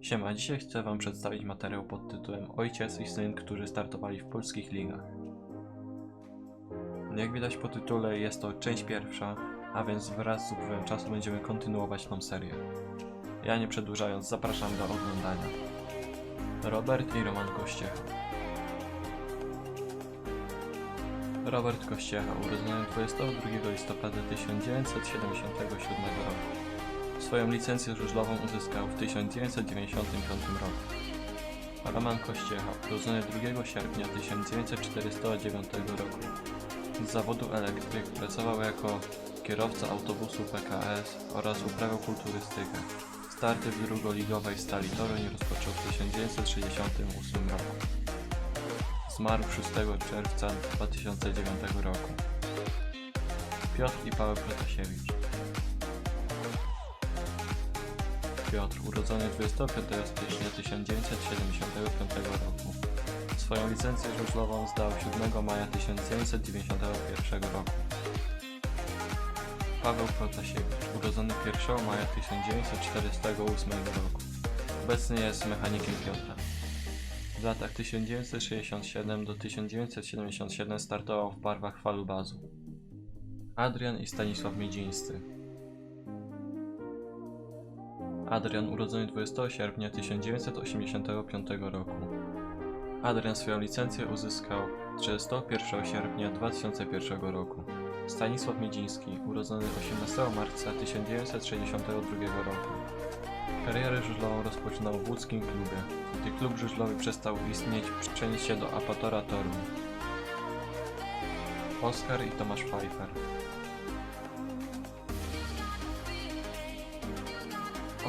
Siema, dzisiaj chcę Wam przedstawić materiał pod tytułem Ojciec i syn, którzy startowali w polskich ligach. Jak widać po tytule jest to część pierwsza, a więc wraz z upływem czasu będziemy kontynuować tą serię. Ja nie przedłużając, zapraszam do oglądania. Robert i Roman Kościecha Robert Kościecha, urodzony 22 listopada 1977 roku. Swoją licencję żużlową uzyskał w 1995 roku. Roman Kościecha, urodzony 2 sierpnia 1949 roku. Z zawodu elektryk pracował jako kierowca autobusu PKS oraz uprawiał kulturystykę. Starty w drugoligowej Stali Toruń rozpoczął w 1968 roku. Zmarł 6 czerwca 2009 roku. Piotr i Paweł Protasiewicz Piotr, urodzony 25 stycznia 1975 roku. Swoją licencję żużlową zdał 7 maja 1991 roku. Paweł Protasiewicz, urodzony 1 maja 1948 roku. Obecnie jest mechanikiem Piotra. W latach 1967 do 1977 startował w barwach Falubazu. Adrian i Stanisław Miedzińscy. Adrian urodzony 20 sierpnia 1985 roku. Adrian swoją licencję uzyskał 31 sierpnia 2001 roku. Stanisław Miedziński, urodzony 18 marca 1962 roku. Karierę żużlową rozpoczynał w łódzkim klubie. Gdy klub żużlowy przestał istnieć, przeniósł się do Apatora Toruń. Oskar i Tomasz Pfeiffer.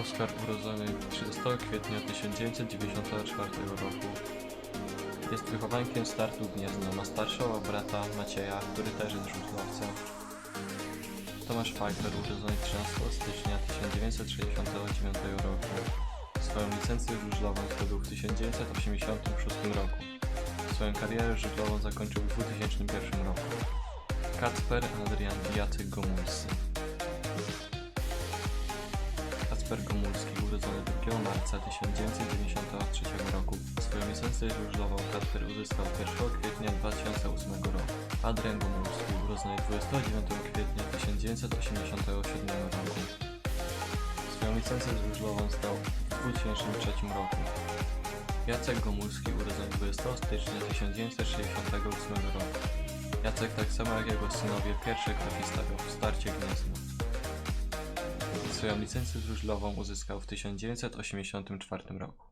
Oskar urodzony 30 kwietnia 1994 roku. Jest wychowankiem startu Gniezno, ma starszego brata Macieja, który też jest żużlowcem. Tomasz Pfeiffer urodzony 13 stycznia 1969 roku. Swoją licencję żużlową zdobył w 1986 roku. Swoją karierę żużlową zakończył w 2001 roku. Kacper, Adrian Jacek Gomulscy. Kacper Gomulski, urodzony 2 marca 1993 roku. Swoją licencję żużlową Kacper uzyskał 1 kwietnia 2008 roku. Adrian Gomulski, urodzony 29 kwietnia 1987 roku. Swoją licencję żużlową zdał w 2003 roku. Jacek Gomulski, urodzony 20 stycznia 1968 roku. Jacek, tak samo jak jego synowie, pierwszy kroki stawiał w starcie Gniezno. Swoją licencję żużlową uzyskał w 1984 roku.